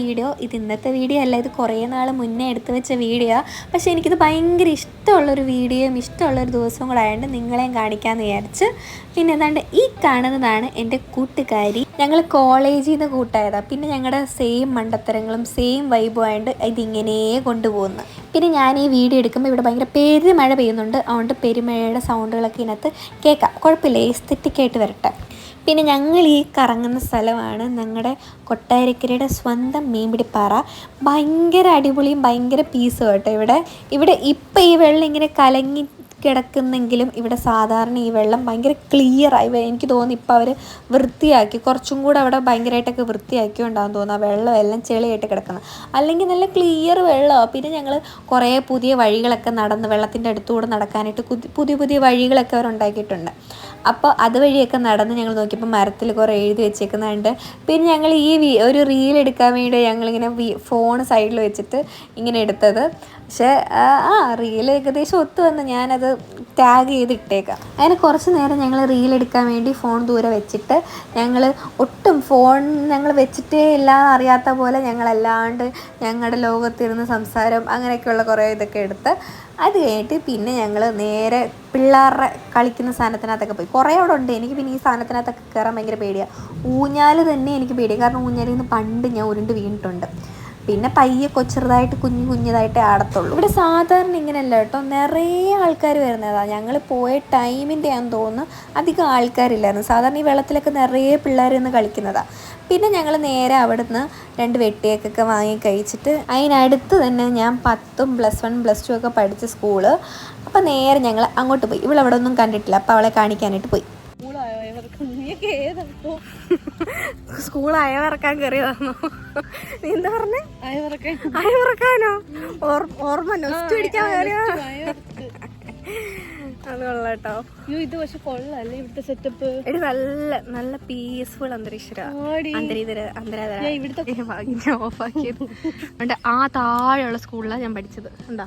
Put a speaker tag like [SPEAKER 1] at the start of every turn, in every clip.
[SPEAKER 1] Video ഇത് ഇന്നത്തെ video അല്ല ഇത് കുറേ നാൾ മുന്നേ എടുത്തു വെച്ച വീഡിയോ. പക്ഷേ എനിക്കിത് ഭയങ്കര ഇഷ്ടമുള്ളൊരു വീഡിയോയും ഇഷ്ടമുള്ളൊരു ദിവസവും കൂടെ ആയതുകൊണ്ട് നിങ്ങളെയും കാണിക്കാമെന്ന് വിചാരിച്ച് പിന്നെ എന്താണ്ട് ഈ കാണുന്നതാണ് എന്റെ കൂട്ടുകാരി. ഞങ്ങൾ കോളേജിൽ നിന്ന് കൂട്ടായതാണ് പിന്നെ ഞങ്ങളുടെ സെയിം മണ്ടത്തരങ്ങളും സെയിം വൈബും ആയതുകൊണ്ട് ഇതിങ്ങനെ കൊണ്ടുപോകുന്നു പിന്നെ ഞാൻ ഈ വീഡിയോ എടുക്കുമ്പോൾ ഇവിടെ ഭയങ്കര പെരുമഴ പെയ്യുന്നുണ്ട്. അതുകൊണ്ട് പെരുമഴയുടെ സൗണ്ടുകളൊക്കെ ഇതിനകത്ത് കേൾക്കാം. കുഴപ്പമില്ല എസ്തെറ്റിക്കായിട്ട് വരട്ടെ. പിന്നെ ഞങ്ങൾ ഈ കറങ്ങുന്ന സ്ഥലമാണ് ഞങ്ങളുടെ കൊട്ടാരക്കരയുടെ സ്വന്തം മീൻപിടിപ്പാറ. ഭയങ്കര അടിപൊളിയും ഭയങ്കര പീസും കേട്ടോ ഇവിടെ. ഇവിടെ ഇപ്പം ഈ വെള്ളം ഇങ്ങനെ കലങ്ങി കിടക്കുന്നെങ്കിലും ഇവിടെ സാധാരണ ഈ വെള്ളം ഭയങ്കര ക്ലിയറായി എനിക്ക് തോന്നുന്നു ഇപ്പോൾ അവർ വൃത്തിയാക്കി കുറച്ചും കൂടെ അവിടെ ഭയങ്കരമായിട്ടൊക്കെ വൃത്തിയാക്കി ഉണ്ടാകും തോന്നുന്നു ആ വെള്ളം എല്ലാം ചെളിയായിട്ട് കിടക്കുന്നത് അല്ലെങ്കിൽ നല്ല ക്ലിയർ വെള്ളമാണ് പിന്നെ ഞങ്ങൾ കുറേ പുതിയ വഴികളൊക്കെ നടന്ന് വെള്ളത്തിന്റെ അടുത്തുകൂടെ നടക്കാനായിട്ട് പുതിയ പുതിയ വഴികളൊക്കെ അവർ ഉണ്ടാക്കിയിട്ടുണ്ട്. അപ്പോൾ അതുവഴിയൊക്കെ നടന്ന് ഞങ്ങൾ നോക്കിയപ്പോൾ മരത്തിൽ കുറേ എഴുതി വെച്ചേക്കുന്നുണ്ട്. പിന്നെ ഞങ്ങൾ ഈ ഒരു റീൽ എടുക്കാൻ വേണ്ടി ഞങ്ങളിങ്ങനെ ഫോൺ സൈഡിൽ വെച്ചിട്ട് ഇങ്ങനെ എടുത്തത്. പക്ഷേ ആ റീൽ ഏകദേശം ഒത്തു വന്ന്. ഞാനത് ടാഗ് ചെയ്തിട്ടേക്കാം. അങ്ങനെ കുറച്ച് നേരം ഞങ്ങൾ റീൽ എടുക്കാൻ വേണ്ടി ഫോൺ ദൂരെ വെച്ചിട്ട് ഞങ്ങൾ ഒട്ടും ഫോൺ ഞങ്ങൾ വെച്ചിട്ടേ എല്ലാം അറിയാത്ത പോലെ ഞങ്ങളല്ലാണ്ട് ഞങ്ങളുടെ ലോകത്തിരുന്ന് സംസാരം അങ്ങനെയൊക്കെയുള്ള കുറേ ഇതൊക്കെ എടുത്ത് അത് കഴിഞ്ഞിട്ട് പിന്നെ ഞങ്ങൾ നേരെ പിള്ളേരുടെ കളിക്കുന്ന സാധനത്തിനകത്തൊക്കെ പോയി. കുറേ അവിടെ ഉണ്ട്. എനിക്ക് പിന്നെ ഈ സാധനത്തിനകത്തൊക്കെ കയറാൻ ഭയങ്കര പേടിയാണ് ഊഞ്ഞാൽ തന്നെ എനിക്ക് പേടിയാണ് കാരണം ഊഞ്ഞാലിൽ നിന്ന് പണ്ട് ഞാൻ ഉരുണ്ട് വീണിട്ടുണ്ട്. പിന്നെ പയ്യെ കൊച്ചെറുതായിട്ട് കുഞ്ഞു കുഞ്ഞതായിട്ടേ ആടത്തുള്ളൂ. ഇവിടെ സാധാരണ ഇങ്ങനെയല്ല കേട്ടോ. നിറയെ ആൾക്കാർ വരുന്നതാണ് ഞങ്ങൾ പോയ ടൈമിന്റെ ആണെന്ന് തോന്നുന്നു അധികം ആൾക്കാരില്ലായിരുന്നു. സാധാരണ ഈ വെള്ളത്തിലൊക്കെ നിറയെ പിള്ളേർ നിന്ന് കളിക്കുന്നതാണ് പിന്നെ ഞങ്ങൾ നേരെ അവിടുന്ന് രണ്ട് വെട്ടിയേക്കൊക്കെ വാങ്ങി കഴിച്ചിട്ട് അതിനടുത്ത് തന്നെ ഞാൻ പത്തും പ്ലസ് വൺ പ്ലസ് ടു ഒക്കെ പഠിച്ച സ്കൂൾ. അപ്പോൾ നേരെ ഞങ്ങൾ അങ്ങോട്ട് പോയി. ഇവളവിടെ ഒന്നും കണ്ടിട്ടില്ല. അപ്പോൾ അവളെ കാണിക്കാനായിട്ട് പോയി. സ്കൂൾ അയവിറക്കാൻ കയറിയതാണോ നീ എന്താ പറഞ്ഞേ? അയവിറക്കാനോ? ഓർമ്മ നൊസ്റ്റ് പിടിക്കാൻ കയറിയോ അത് കൊള്ളാട്ടോ.
[SPEAKER 2] ഇത് പക്ഷെ കൊള്ളാല്ലേ ഇവിടുത്തെ സെറ്റപ്പ്
[SPEAKER 1] എടി നല്ല നല്ല പീസ്ഫുൾ അന്തരീക്ഷരാ.
[SPEAKER 2] ഇവിടുത്തെ
[SPEAKER 1] ഓഫാക്കിയത്. അതുകൊണ്ട് ആ താഴെയുള്ള സ്കൂളിലാണ് ഞാൻ പഠിച്ചത്. എന്താ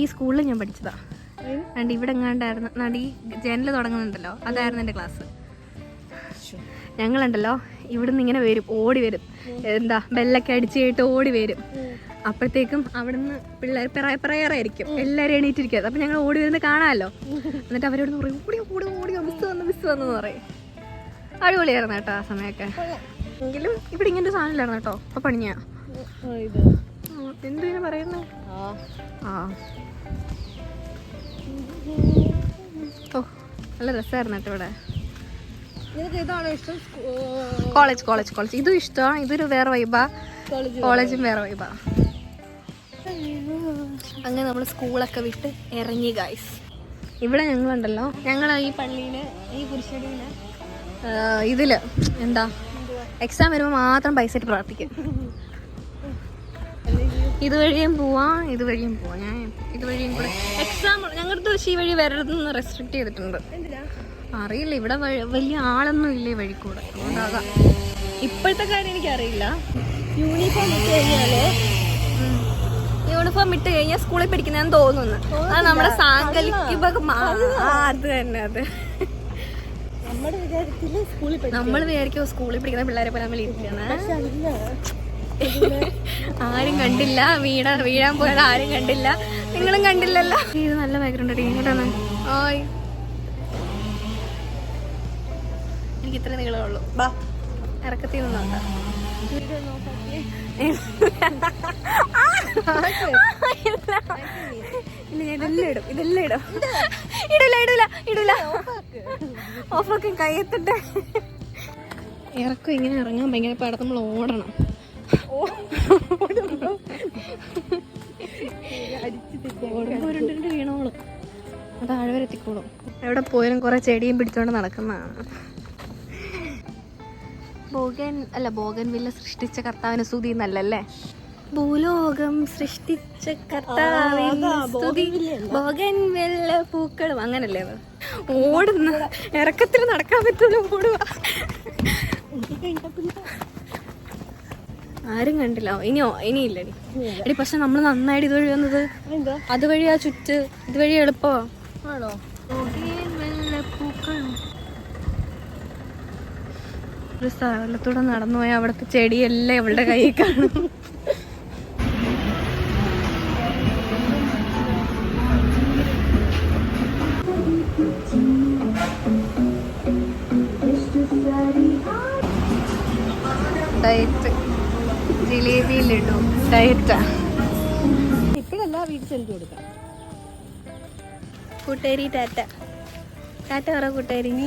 [SPEAKER 1] ഈ സ്കൂളിൽ ഞാൻ പഠിച്ചതാ. അതുകൊണ്ട് ഇവിടെ എങ്ങാണ്ടായിരുന്നു നടി ജനൽ തുടങ്ങുന്നുണ്ടല്ലോ? അതായിരുന്നു എന്റെ ക്ലാസ് ഞങ്ങളുണ്ടല്ലോ ഇവിടുന്ന് ഇങ്ങനെ വരും ഓടി വരും. എന്താ ബെല്ലൊക്കെ അടിച്ച് കഴിഞ്ഞിട്ട് ഓടി വരും. അപ്പോഴത്തേക്കും അവിടുന്ന് പിള്ളേർ പിറയ പിറയറായിരിക്കും എല്ലാവരും എണീറ്റിരിക്കും. അപ്പം ഞങ്ങൾ ഓടി വരുന്നത് കാണാമല്ലോ? എന്നിട്ട് അവരോട് പറയും ഓടി ഓടി ഓടി മിസ് വന്നു മിസ് വന്നു എന്ന് പറയും. അടിപൊളിയായിരുന്നു കേട്ടോ ആ സമയമൊക്കെ. എങ്കിലും ഇവിടെ ഇങ്ങനെ സാധനം സാധനമില്ലായിരുന്നു കേട്ടോ. അപ്പൊ പണിയാ.
[SPEAKER 2] ഇത്
[SPEAKER 1] എന്തു ഇങ്ങനെ പറയുന്നത്
[SPEAKER 2] ആ.
[SPEAKER 1] ഓ നല്ല രസമായിരുന്നു കേട്ടോ ഇവിടെ. College college college. ഇതും ഇഷ്ടമാണ്. ഇതൊരു വേറെ വൈബാ
[SPEAKER 2] കോളേജും
[SPEAKER 1] വേറെ വൈബാ അങ്ങനെ നമ്മൾ സ്കൂളൊക്കെ വിട്ട് ഇറങ്ങി ഗായ്സ് ഇവിടെ ഞങ്ങളുണ്ടല്ലോ. ഞങ്ങൾ ഈ പള്ളിയിൽ ഈ കുരിശടിയിൽ ഇതിൽ എന്താ? എക്സാം വരുമ്പോൾ മാത്രം പൈസ ഇട്ട് പ്രാർത്ഥിക്കും. ഇതുവഴിയും പോവാം ഇതുവഴിയും പോവാം. ഞാൻ ഇതുവഴിയും കൂടെ എക്സാം ഞങ്ങളുടെ ഈ വഴി വരരുതെന്ന് റെസ്ട്രിക്ട് ചെയ്തിട്ടുണ്ട്. അറിയില്ല. ഇവിടെ വലിയ ആളൊന്നും ഇല്ല വഴിക്കൂടെ. വഴി കൂടെ അതുകൊണ്ടാകാം. ഇപ്പോഴത്തെ കാര്യം എനിക്കറിയില്ല.
[SPEAKER 2] യൂണിഫോം ഇട്ട് കഴിഞ്ഞാൽ?
[SPEAKER 1] യൂണിഫോം ഇട്ട് കഴിഞ്ഞാൽ സ്കൂളിൽ പഠിക്കുന്നതെന്ന് തോന്നുന്നു. അത് നമ്മുടെ സാങ്കല്പിക ആ, അത് തന്നെ അത്.
[SPEAKER 2] നമ്മുടെ വിചാരത്തിൽ സ്കൂളിൽ
[SPEAKER 1] നമ്മൾ വിചാരിക്കും സ്കൂളിൽ പഠിക്കുന്ന പിള്ളേരെ പോലെ നമ്മൾ ഇരിക്കുന്നത് ആരും കണ്ടില്ല. വീണ വീഴാൻ പോയത് ആരും കണ്ടില്ല. നിങ്ങളും കണ്ടില്ലല്ലോ. ഇത് നല്ല ബാക്ക്ഗ്രൗണ്ട് ഇങ്ങോട്ടാണ് ഓയ്. എനിക്ക് ഇത്ര നീളമേ ഉള്ളൂ. ബാ ഇറക്കത്തിൽ ഇതെല്ലാം ഇടും ഇതെല്ലാം ഇടും. ഇടൂല ഇടൂല ഇടൂല. ഓഫാക്കും കയ്യെത്തിട്ട്. ഇറക്കം ഇങ്ങനെ ഇറങ്ങാൻ ഭയങ്കര പാടത്ത് നമ്മൾ ഓടണം. വീണോളും. അത് ആഴവരെത്തിക്കോളും എവിടെ പോയാലും കുറെ ചെടിയും പിടിച്ചോണ്ട് നടക്കുന്നതാണ്. ബോഗൻ അല്ല ബോഗൻ വില്ല സൃഷ്ടിച്ച കർത്താവിന് സ്തുതി എന്നല്ലല്ലേ? ഭൂലോകം സൃഷ്ടിച്ച കർത്താവിന് സ്തുതി. ബോഗൻ വെല്ല പൂക്കളും. അങ്ങനല്ലേ അത്? ഓടുന്ന ഇറക്കത്തിൽ നടക്കാൻ പറ്റുള്ളൂ ഓടുക. ആരും കണ്ടില്ല. ഇനിയോ? ഇനിയില്ല എടി എടി പക്ഷെ നമ്മൾ നന്നായിട്ട് ഇതുവഴി വന്നത് അതുവഴി ആ ചുറ്റ് ഇതുവഴി എളുപ്പമാ.
[SPEAKER 2] ആണോ
[SPEAKER 1] പൂക്കളും ഒരു സ്ഥലത്തൂടെ നടന്നു പോയാൽ അവിടുത്തെ ചെടിയെല്ലാം ഇവളുടെ കയ്യിൽ കാണും. ഡയറ്റ് ജിലേബിയിലിടും ഡയറ്റാ
[SPEAKER 2] ഇപ്പോഴല്ല വീട്ടിൽ ചെല്ലു കൊടുക്കാം.
[SPEAKER 1] കൂട്ടേരി ടാറ്റ. ടാറ്റ പറ കൂട്ടേരി
[SPEAKER 2] നീ